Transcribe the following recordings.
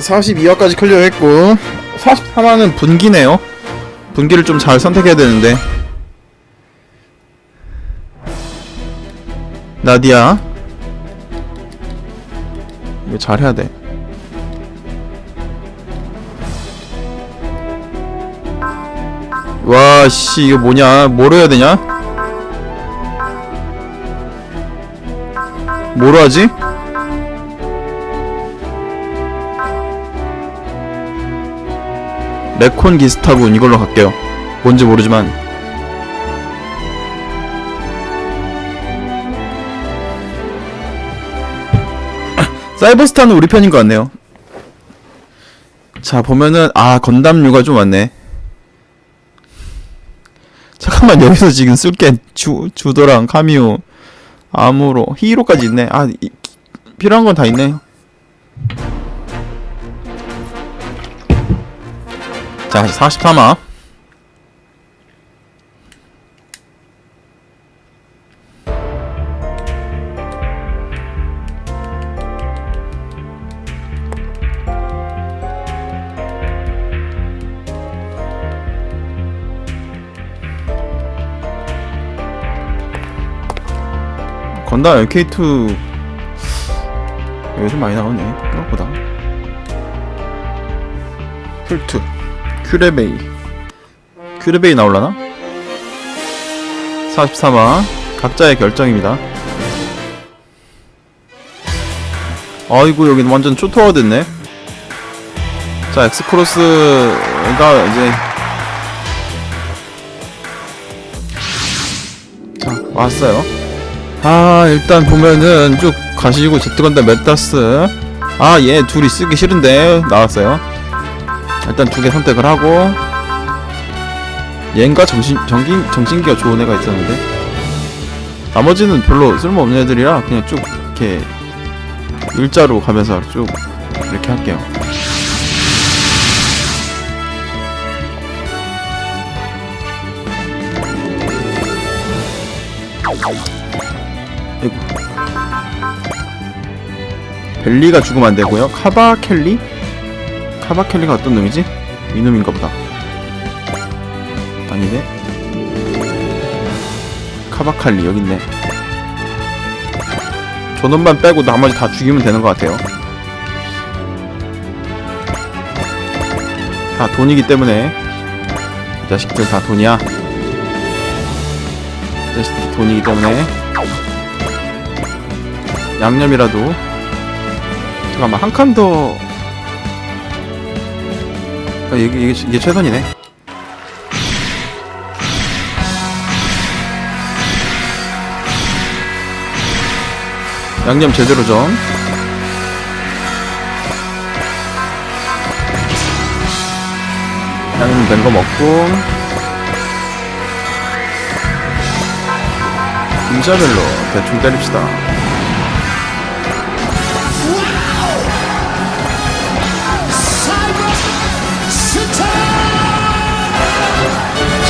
42화까지 클리어했고 43화는 분기네요 분기를 좀 잘 선택해야 되는데 나디아 이거 잘해야 돼 와, 씨, 이거 뭐냐? 뭐로 해야 되냐? 뭐로 하지? 레콘 기스타군 이걸로 갈게요. 뭔지 모르지만. 사이버스타는 우리 편인 것 같네요. 자, 보면은, 아, 건담류가 좀 많네. 잠깐만, 여기서 지금 쓸게. 주, 주도랑 카미오, 아무로, 히이로까지 있네. 아, 이, 필요한 건 다 있네. 자, 43화. 건담 LK2 요즘 많이 나오네 생각보다 힐트 큐레베이. 큐레베이 나올라나? 43화 각자의 결정입니다. 아이고 여기는 완전 초토화 됐네. 자 엑스크로스가 이제 자 왔어요. 아 일단 보면은 쭉 가시고 제트건담 메타스. 아얘 둘이 쓰기 싫은데 나왔어요 일단 두 개 선택을 하고 얘인가 정신 정기 정신기가 좋은 애가 있었는데 나머지는 별로 쓸모없는 애들이라 그냥 쭉 이렇게 일자로 가면서 쭉 이렇게 할게요. 아이고. 벨리가 죽으면 안 되고요. 카바 켈리? 카바켈리가 어떤 놈이지? 이놈인가 보다. 아니네. 카바칼리 여기 있네. 저놈만 빼고 나머지 다 죽이면 되는 것 같아요. 다 돈이기 때문에 이 자식들 다 돈이야. 이 자식들 돈이기 때문에 양념이라도 잠깐만 한 칸 더. 아, 이게, 이게, 이게 최선이네. 양념 제대로 좀. 양념 된 거 먹고. 인자별로 대충 때립시다.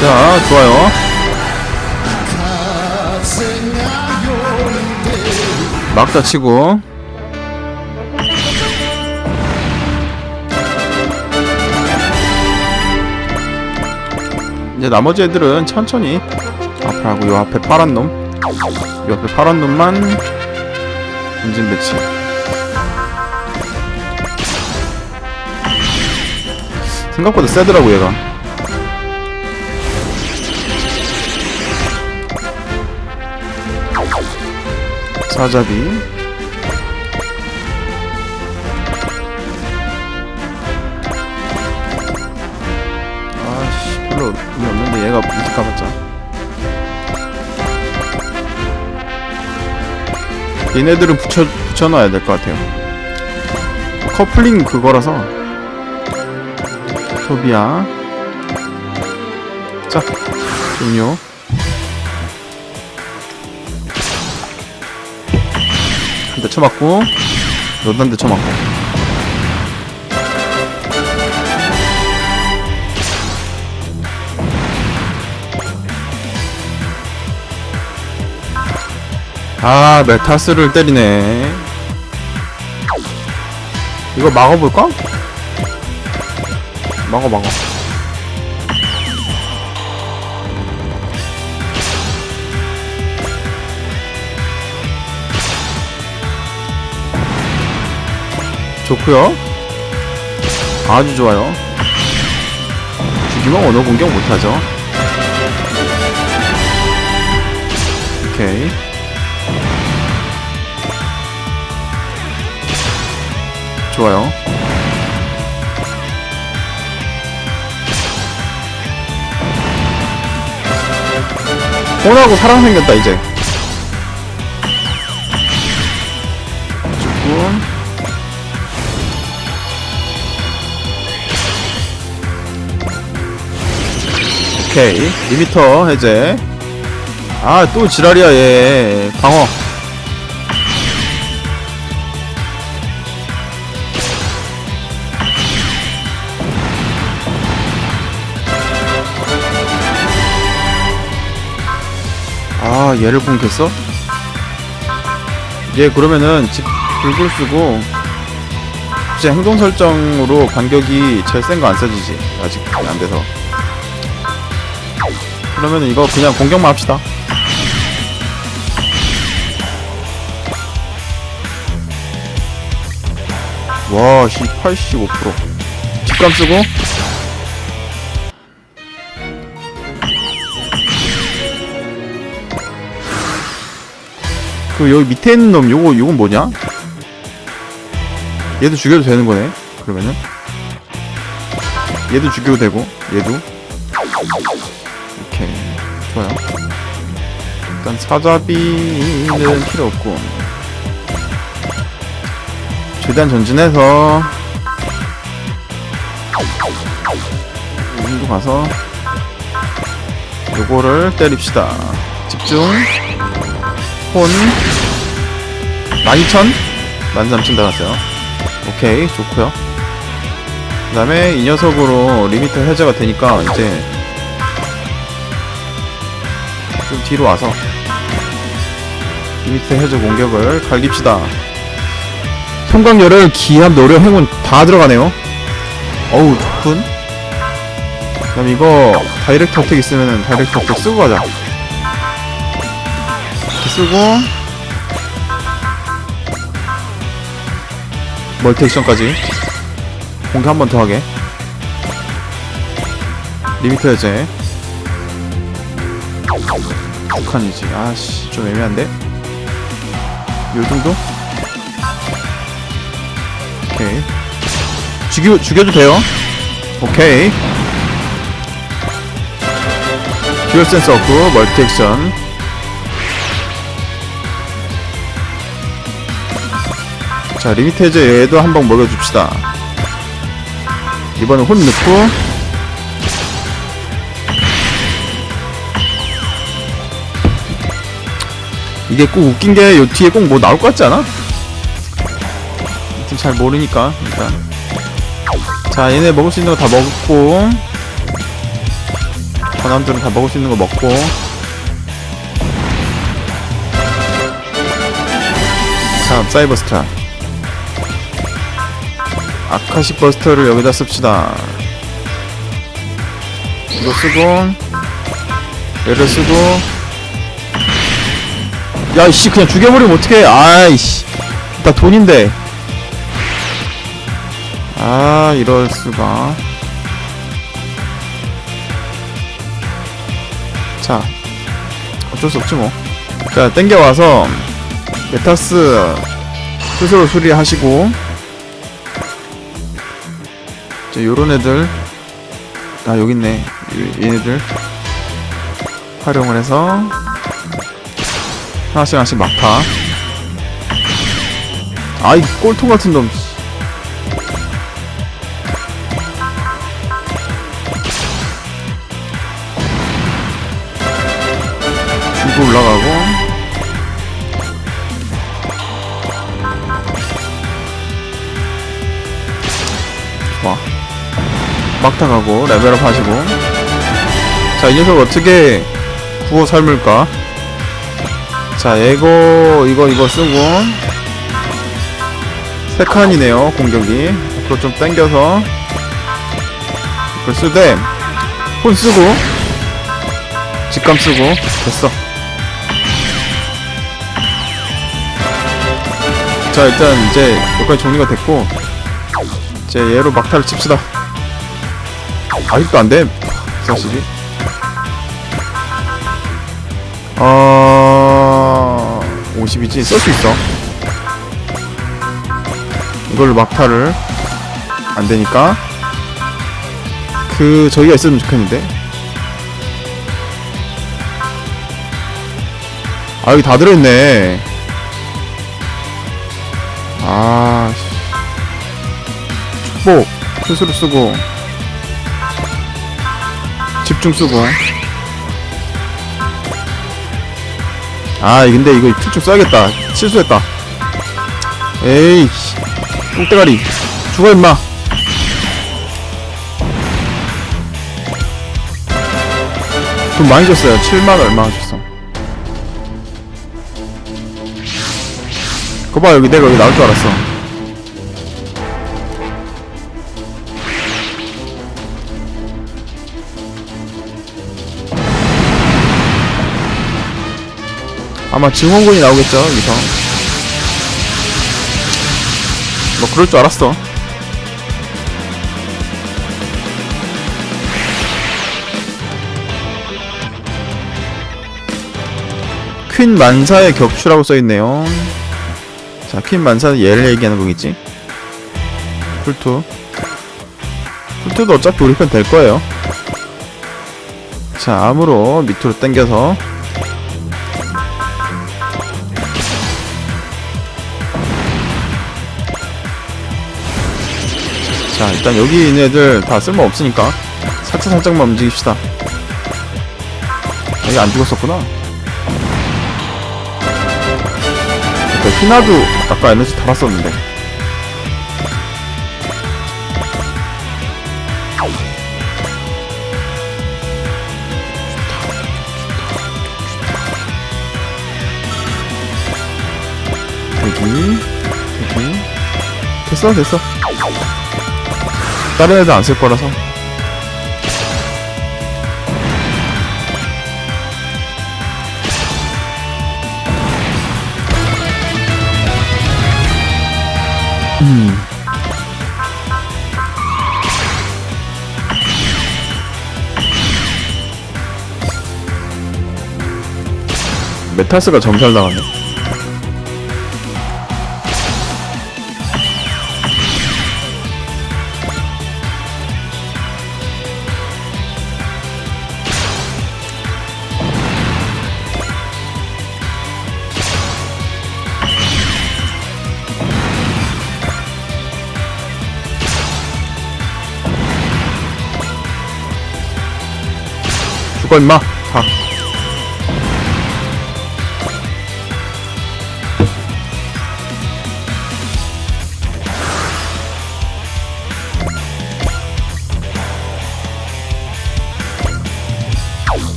자, 좋아요. 막다 치고. 이제 나머지 애들은 천천히 앞에 하고 요 앞에 파란 놈, 요 앞에 파란 놈만 엔진 배치. 생각보다 세더라고 얘가. 사자비. 아씨 별로 의미 없는데 얘가 이제 가봤자. 얘네들은 붙여, 붙여놔야 될 것 같아요. 커플링 그거라서. 소비야. 자 종료 한 대 쳐맞고 너도 한 대 쳐맞고. 아 메타스를 때리네. 이거 막아볼까? 막어 막어 좋구요. 아주 좋아요. 죽이면 언어 공격 못하죠. 오케이. 좋아요. 혼하고 사랑 생겼다 이제. 조금 오케이. 리미터 해제. 아 또 지랄이야 얘. 방어. 아 얘를 끊겼어? 얘 그러면은 집 불굴 쓰고 이제 행동 설정으로 간격이 제일 센 거 안 써지지? 아직 안 돼서 그러면은 이거 그냥 공격만 합시다. 와 씨 85% 직감 쓰고. 그 여기 밑에 있는 놈 요거 요건 뭐냐? 얘도 죽여도 되는 거네 그러면은. 얘도 죽여도 되고 얘도 일단 사자비는 필요 없고. 최대한 전진해서. 여기로 가서 요거를 때립시다. 집중. 혼. 12,000 13,000 달았어요. 오케이 좋고요. 그 다음에 이 녀석으로 리미터 해제가 되니까 이제 좀 뒤로 와서 리미터 해제 공격을 갈깁시다. 성광열을 기합 노력 행운 다 들어가네요. 어우 좋군 그럼 이거 다이렉트 어택 있으면 다이렉트 어택 쓰고 가자. 이렇게 쓰고. 멀티 액션까지. 공개 한번 더 하게. 리미터 해제. 북한이지 아씨 좀 애매한데 요 정도? 오케이. 죽여, 죽여도 돼요? 오케이. 듀얼 센서 없고 멀티 액션. 자 해제 얘도 한방 먹여줍시다. 이번엔 혼 넣고 이게 꼭 웃긴 게 요 뒤에 꼭 뭐 나올 것 같지 않아? 하여튼 잘 모르니까 일단. 자 얘네 먹을 수 있는 거 다 먹고. 전함들은 다 먹을 수 있는 거 먹고. 자 사이버 스타. 아카시 버스터를 여기다 씁시다. 이거 쓰고 얘를 쓰고 야이씨 그냥 죽여버리면 어떡해. 아이씨. 나 돈인데. 아 이럴 수가. 자 어쩔 수 없지 뭐자 땡겨와서 메타스 스스로 수리하시고. 자 요런 애들. 아 이- 얘네들. 활용을 해서 하나씩 하나씩 막타. 아이 꼴통 같은 놈 씨. 주고 올라가고. 좋아. 막타 가고 레벨업 하시고. 자 이 녀석 어떻게 구워 삶을까 자 이거 이거 이거 쓰고. 세 칸이네요 공격이. 앞으로 좀 당겨서. 그걸 쓰되 폰 쓰고. 직감 쓰고. 됐어. 자 일단 이제 여기까지 정리가 됐고 이제 얘로 막타를 칩시다. 아직도 안돼 사실이. 어... 50이지? 쓸 수 있어 이걸로 막타를 안되니까 그 저기가 있으면 좋겠는데 아 여기 다 들어있네 아 씨. 축복 스스로 쓰고 집중 쓰고 아 근데 이거 필충 써야겠다. 실수했다. 에이 씨. 똥대가리. 죽어 임마. 돈 많이 줬어요. 7만 얼마 줬어. 그거 봐 여기 내가 여기 나올 줄 알았어 아마 증원군이 나오겠죠 여기서 뭐 그럴 줄 알았어 퀸 만사의 격추라고 써있네요 자, 퀸 만사는 얘를 얘기하는 거겠지? 풀투. 풀투도 어차피 우리 편 될 거예요. 자, 암으로 밑으로 당겨서. 자, 일단 여기 있는 애들 다 쓸모 없으니까 살짝 살짝만 움직입시다. 여기 안 죽었었구나. 그 히나도 아까 에너지 달았었는데 여기 여기 됐어 됐어 다른 애들 안 쓸 거라서 음. 메탈스가 점살 나가네. 죽어 임마.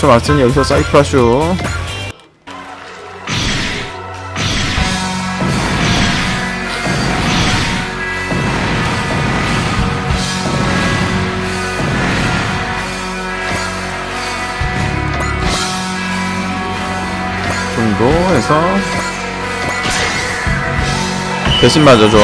좀 왔으니 여기서 사이프라쇼. 정도 해서. 대신 맞아줘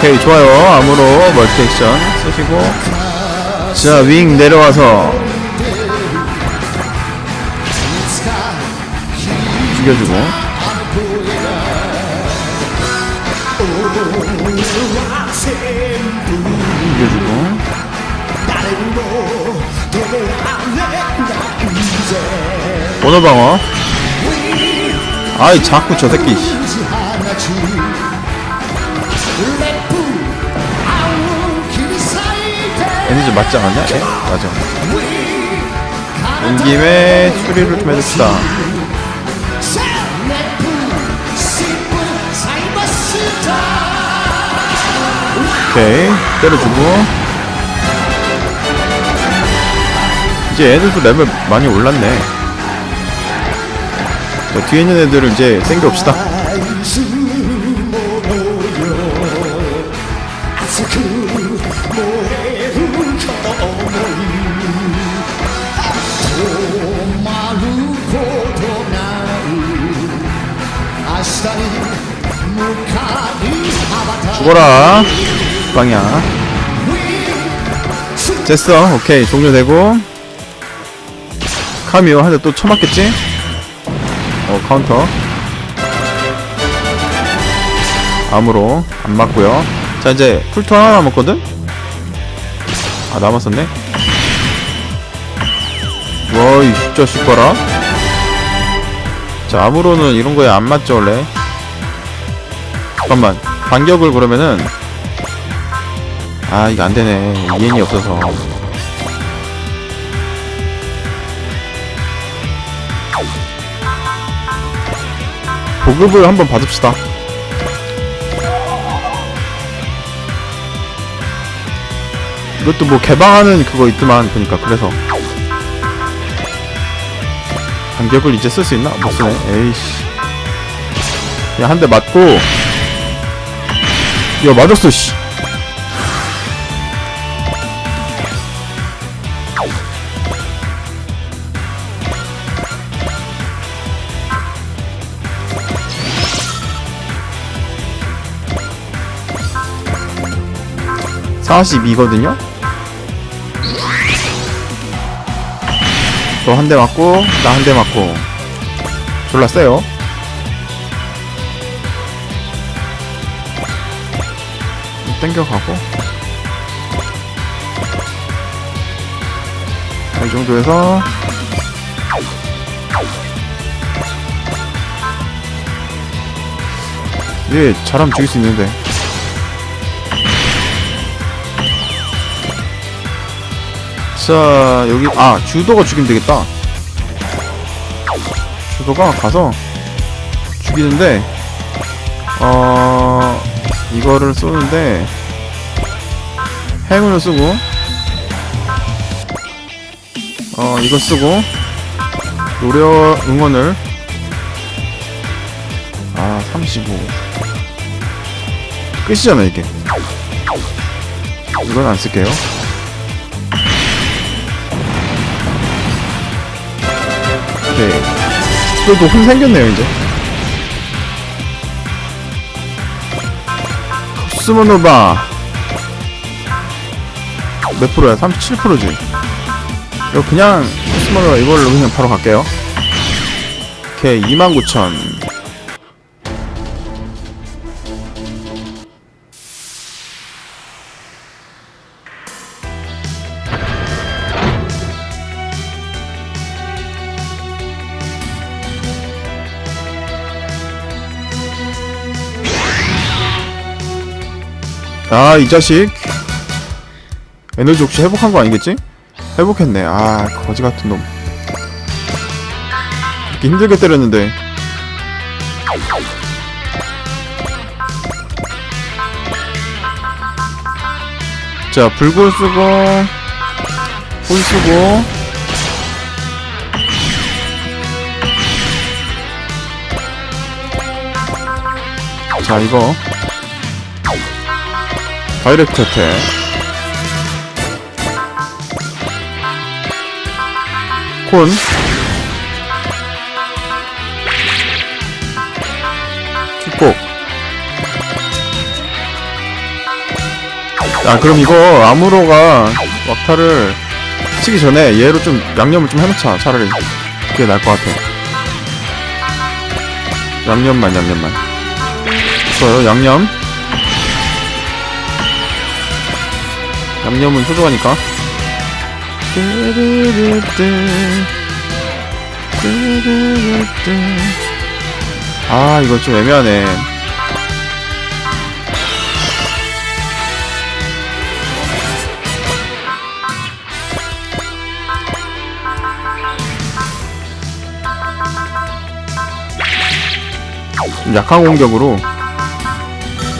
오케이 좋아요. 암으로 멀티 액션 쓰시고. 자 윙 내려와서. 죽여주고. 죽여주고. 번호 방어. 아이 자꾸 저 새끼 씨. 에너지 맞지 않았냐? 예? 맞아 온 김에 수리를 좀 해줍시다 오케이 때려주고 이제 애들도 레벨 많이 올랐네 자 뒤에 있는 애들을 이제 생겨봅시다 죽어라. 빵이야 됐어. 오케이. 종료되고. 카미오 한 대 또 쳐맞겠지? 어 카운터. 암으로 안 맞고요. 자 이제 풀토 하나 남았거든? 아 남았었네? 와이 자식 봐라. 자 암으로는 이런 거에 안 맞죠 원래? 잠깐만 반격을 그러면은 아 이거 안되네. 이엔이 없어서. 보급을 한번 받읍시다. 이것도 뭐 개방하는 그거 있더만 보니까. 그래서. 반격을 이제 쓸 수 있나? 못 쓰네. 에이씨. 그냥 한 대 맞고 야 맞았어 씨42거든요? 또한대 맞고 나 한 대 맞고. 졸라 세요 땡겨가고. 자, 이 정도에서. 얘 잘하면 죽일 수 있는데. 자 여기 아 주도가 죽이면 되겠다. 주도가 가서 죽이는데 어 이거를 쏘는데 행운을 쓰고 어 이거 쓰고 노려 응원을. 아 35 끝이잖아 이게. 이건 안 쓸게요. 오케이 그래도 흠 생겼네요 이제 스모노바. 몇 프로야? 37%지. 이거 그냥 코스모노바 이걸로 그냥 바로 갈게요. 오케이 29,000 아, 이 자식. 에너지 혹시 회복한 거 아니겠지? 회복했네. 아, 거지 같은 놈. 이렇게 힘들게 때렸는데. 자, 불굴 쓰고, 홀 쓰고, 자, 이거. 다이렉트 어택 콘. 축복 아 그럼 이거 아무로가 막타를 치기 전에 얘로 좀 양념을 좀 해놓자 차라리. 그게 나을 것 같아. 양념만 양념만. 좋아요 양념 양념은 소중하니까. 아 이거 좀 애매하네. 좀 약한 공격으로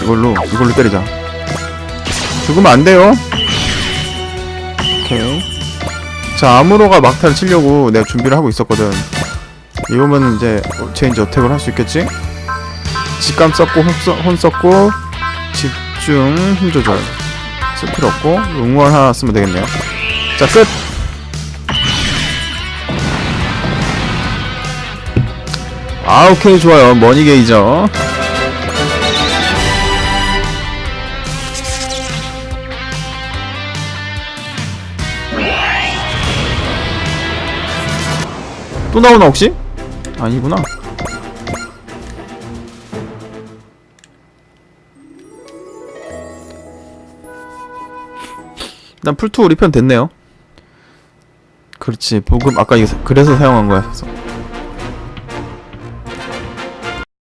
이걸로 이걸로 때리자. 죽으면 안 돼요. 오케이. 자 아무로가 막타를 치려고 내가 준비를 하고 있었거든. 이거면 이제 체인지 어택을 할 수 있겠지? 직감 썼고 혼, 썼고 집중 힘 조절. 쓸 필요 없고 응원 하나 쓰면 되겠네요. 자 끝! 아 오케이. 좋아요. 머니 게이저 또 나오나 혹시? 아니구나. 일단 풀투 리편 됐네요. 그렇지 보급 아까 이거 사- 그래서 사용한 거야